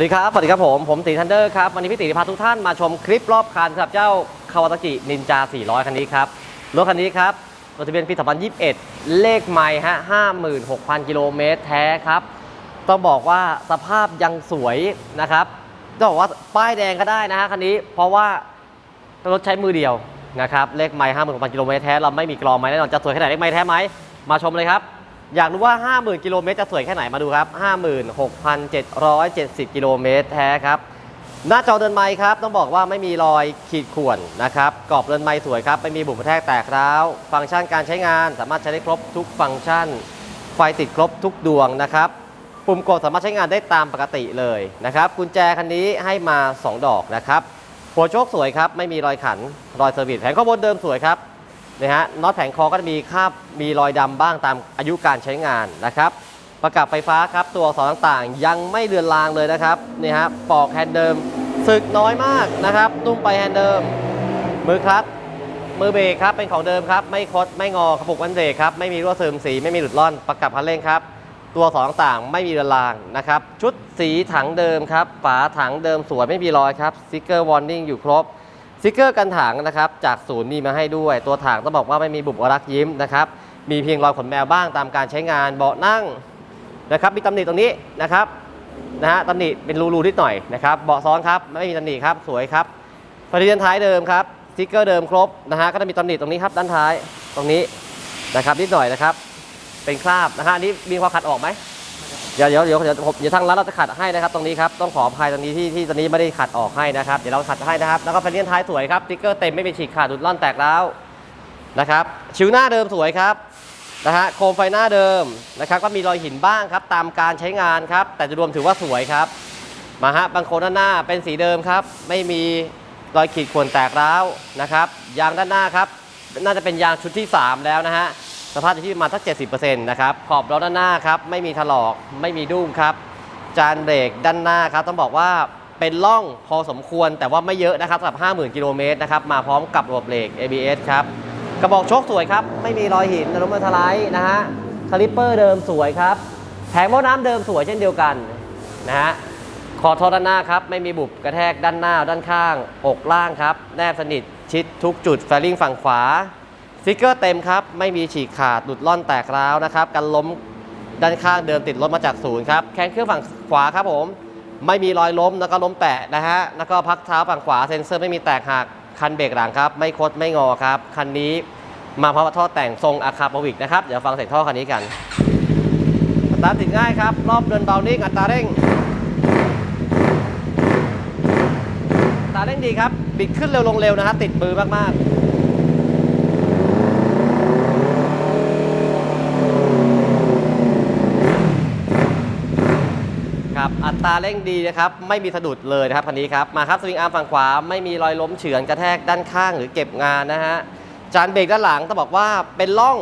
วัสดีครับ สวัสดีครับผม ผมตีทันเดอร์ครับ วันนี้พี่ตีพาทุกท่านมาชมคลิปรอบคันสำหรับเจ้าคาวาตากินินจา 400 คันนี้ครับ รถคันนี้ครับรถทะเบียนปี 2021 เลขใหม่ฮะ 56,000 กิโลเมตรแท้ครับ ต้องบอกว่าสภาพยังสวยนะครับต้องบอกว่าป้ายแดงก็ได้นะฮะคันนี้ เพราะว่ารถใช้มือเดียวนะครับ เลขไม้56,000 กิโลเมตรแท้ เราไม่มีกรองไม้แน่นอน จะสวยแค่ไหนเลขไม้แท้ไหม มาชมเลยครับ อยากรู้ว่า 50,000 กิโลเมตรจะสวยแค่ไหนมาดูครับ 56,770 กิโลเมตรแท้ครับ หน้าจอเดินไม้ครับ ต้องบอกว่าไม่มีรอยขีดข่วนนะครับกรอบเดินไม้สวยครับ ไม่มีบุบกระแทกแตกร้าว ฟังก์ชันการใช้งานสามารถใช้ได้ครบทุกฟังก์ชัน ไฟติดครบทุกดวงนะครับ ปุ่มกดสามารถใช้งานได้ตามปกติเลยนะครับ กุญแจคันนี้ให้มา 2 ดอกนะครับหัวโชคสวยครับ ไม่มีรอยขัน รอยเซอร์วิสแผงข้างบนเดิมสวยครับ นะฮะน็อตแผงคอก็จะมีคราบมีรอยดำบ้างตามอายุการใช้งานนะครับประกับไฟฟ้าครับตัวอักษรต่างๆ ยังไม่เลือนลางเลยนะครับนี่ฮะปอกแฮนด์เดิมสึกน้อยมากนะครับนุ่มไปแฮนด์เดิม มือคลัตช์มือเบรกครับเป็นของเดิมครับไม่คดไม่งอกระปุกวันเบรกครับไม่มีรั่วซึมสีไม่มีหลุดร่อนประกับคันเร่งครับ ตัวสองต่างไม่มีเรือนรางนะครับชุดสีถังเดิมครับฝาถังเดิมสวยไม่มีรอยครับสติกเกอร์วอร์นิ่งอยู่ครบ สติกเกอร์กันถังนะครับจากศูนย์มีมาให้ด้วย ตัวถังต้องบอกว่าไม่มีบุบรักยิ้มนะครับมีเพียงรอยขนแมวบ้างตามการใช้งานเบาะนั่งนะครับมีตำหนิตรงนี้นะครับนะฮะตำหนิเป็นรูๆนิดหน่อยนะครับเบาะซ้อนครับไม่มีตำหนิครับสวยครับไฟเรียนท้ายเดิมครับสติกเกอร์เดิมครบนะฮะก็จะมีตำหนิตรงนี้ครับด้านท้ายตรงนี้นะครับนิดหน่อยนะครับ เป็นคราบนะฮะนี้มีความขัดออกไหม ดี๋ยวเดี๋ยวเดี๋ยวเดี๋ยวผมเดี๋ยวทางร้านเราจะขัดให้นะครับตรงนี้ครับต้องขออภัยตรงนี้ที่ที่ตอนนี้ไม่ได้ขัดออกให้นะครับเดี๋ยวเราขัดให้นะครับแล้วก็แฟนเลียนท้ายสวยครับติ๊กเกอร์เต็มไม่มีฉีกขาดดุดร่อนแตกร้วนะครับชิวหน้าเดิมสวยครับนะฮะโคมไฟหน้าเดิมนะครับก็มีรอยหินบ้างครับตามการใช้งานครับแต่โดยรวมถือว่าสวยครับมาฮะบางโคนด้านหน้าเป็นสีเดิมครับ ไม่มีรอยขีดข่วนแตกร้าวนะครับยางด้านหน้าครับน่าจะเป็นยางชุดที่ 3 แล้วนะฮะ สภาพอยู่ที่ประมาณสัก 70%นะครับ ขอบล้อด้านหน้าครับ ไม่มีถลอก ไม่มีดุ้งครับ จานเบรกด้านหน้าครับ ต้องบอกว่าเป็นล่องพอสมควร แต่ว่าไม่เยอะนะครับสำหรับ 50,000 กิโลเมตรนะครับ มาพร้อมกับระบบเบรก ABS ครับ กระบอกโชคสวยครับ ไม่มีรอยหินอนุมาทลายนะฮะ คาลิปเปอร์เดิมสวยครับ แผงหม้อน้ำเดิมสวยเช่นเดียวกันนะฮะคอท่อด้านหน้าครับ ไม่มีบุบกระแทกด้านหน้า ด้านข้าง อกล่างครับ แนบสนิท ชิดทุกจุด แฟลิ่งฝั่งขวา สติกเกอร์เต็มครับไม่มีฉีกขาดหลุดล่อนแตกร้าวนะครับกันล้มด้านข้างเดิมติดรถมาจากศูนย์ครับแคนเครื่องฝั่งขวาครับผม ไม่มีรอยล้มแล้วก็ล้มแปะนะฮะแล้วก็พักเท้าฝั่งขวาเซ็นเซอร์ไม่มีแตกหักคันเบรกหลังครับไม่คดไม่งอครับคันนี้มาพร้อมท่อแต่งทรงอาคาปวิกนะครับเดี๋ยวฟังเสียงท่อคันนี้กันตาร์ทติดง่ายครับรอบเดินเบานิ่งอัตราเร่งอัตราเร่งดีครับบิดขึ้นเร็วลงเร็วนะฮะติดมือมากๆ ครับอั ตาเร่งดีนะครับ ไม่มีสะดุดเลยนะครับคันนี้ครับ มาครับสวิงอาร์มฝั่งขวาไม่มีรอยล้มเฉือนกระแทกด้านข้างหรือเก็บงานนะฮะ จานเบรกด้านหลังต้องบอกว่าเป็นร่อง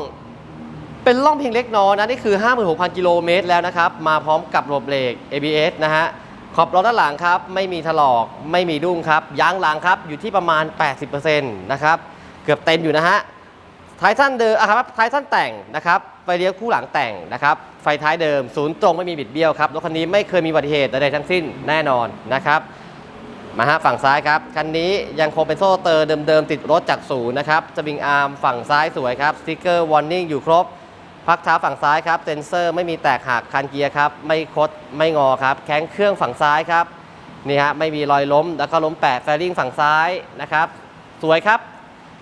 เป็นร่องเพียงเล็กน้อยนะ นี่คือ 56,000 กิโลเมตรแล้วนะครับ มาพร้อมกับระบบเบรก ABS นะฮะ ขอบล้อด้านหลังครับ ไม่มีถลอก ไม่มีดุ้งครับ ยางหลังครับ อยู่ที่ประมาณ 80%นะครับ เกือบเต็มอยู่นะฮะ ท้ายท่านเดิมอะครับท้ายท่านแต่งนะครับไฟเลี้ยวคู่หลังแต่งนะครับ ไฟท้ายเดิมศูนย์ตรงไม่มีบิดเบี้ยวครับรถคันนี้ไม่เคยมีอุบัติเหตุใดๆทั้งสิ้นแน่นอนนะครับมาฮะฝั่งซ้ายครับคันนี้ยังคงเป็นโซ่เตอร์เดิมๆติดรถจากศูนย์นะครับสวิงอาร์มฝั่งซ้ายสวยครับสติ๊กเกอร์วอร์นิ่งอยู่ครบพักเท้าฝั่งซ้ายครับเซนเซอร์ไม่มีแตกหักคันเกียร์ครับไม่คดไม่งอครับแข้งเครื่องฝั่งซ้ายครับนี่ฮะไม่มีรอยล้มแล้วก็ล้มแปะแฟริงฝั่งซ้ายนะครับ สวยครับ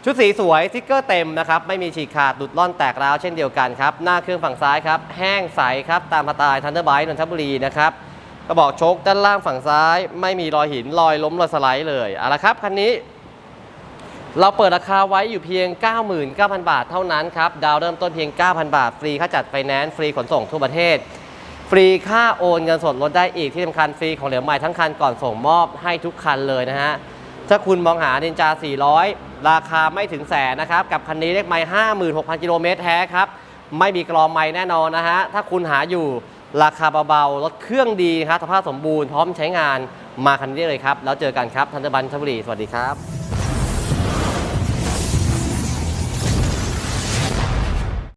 ชุดสีสวยสติ๊กเกอร์เต็มนะครับไม่มีฉีกขาดดุดล่อนแตกร้าวเช่นเดียวกันครับหน้าเครื่องฝั่งซ้ายครับแห้งใสครับตามสไตล์ทันเดอร์ไบต์นนทบุรีนะครับกระบอกโชคด้านล่างฝั่งซ้าย ไม่มีรอยหินรอยล้มรอยสไลด์เลยเอาละครับคันนี้ เราเปิดราคาไว้อยู่เพียง 99,000 บาทเท่านั้นครับดาวเริ่มต้นเพียง 9,000 บาท ฟรีค่าจัดไฟแนนซ์ฟรีขนส่งทั่วประเทศ ฟรีค่าโอนเงินสดลดได้อีกที่สำคัญฟรีของเหลวใหม่ทั้งคันก่อนส่งมอบให้ทุกคันเลยนะฮะ ถ้าคุณมองหานินจา 400 ราคาไม่ถึงแสนนะครับ กับคันนี้เลขไม้56,000 กิโลเมตรแท้ครับ ไม่มีกรองไม้แน่นอนนะฮะ ถ้าคุณหาอยู่ราคาเบาๆ รถเครื่องดีครับสภาพสมบูรณ์พร้อมใช้งานมาคันนี้เลยครับ แล้วเจอกันครับ ทันเดอร์บันชบุรี สวัสดีครับ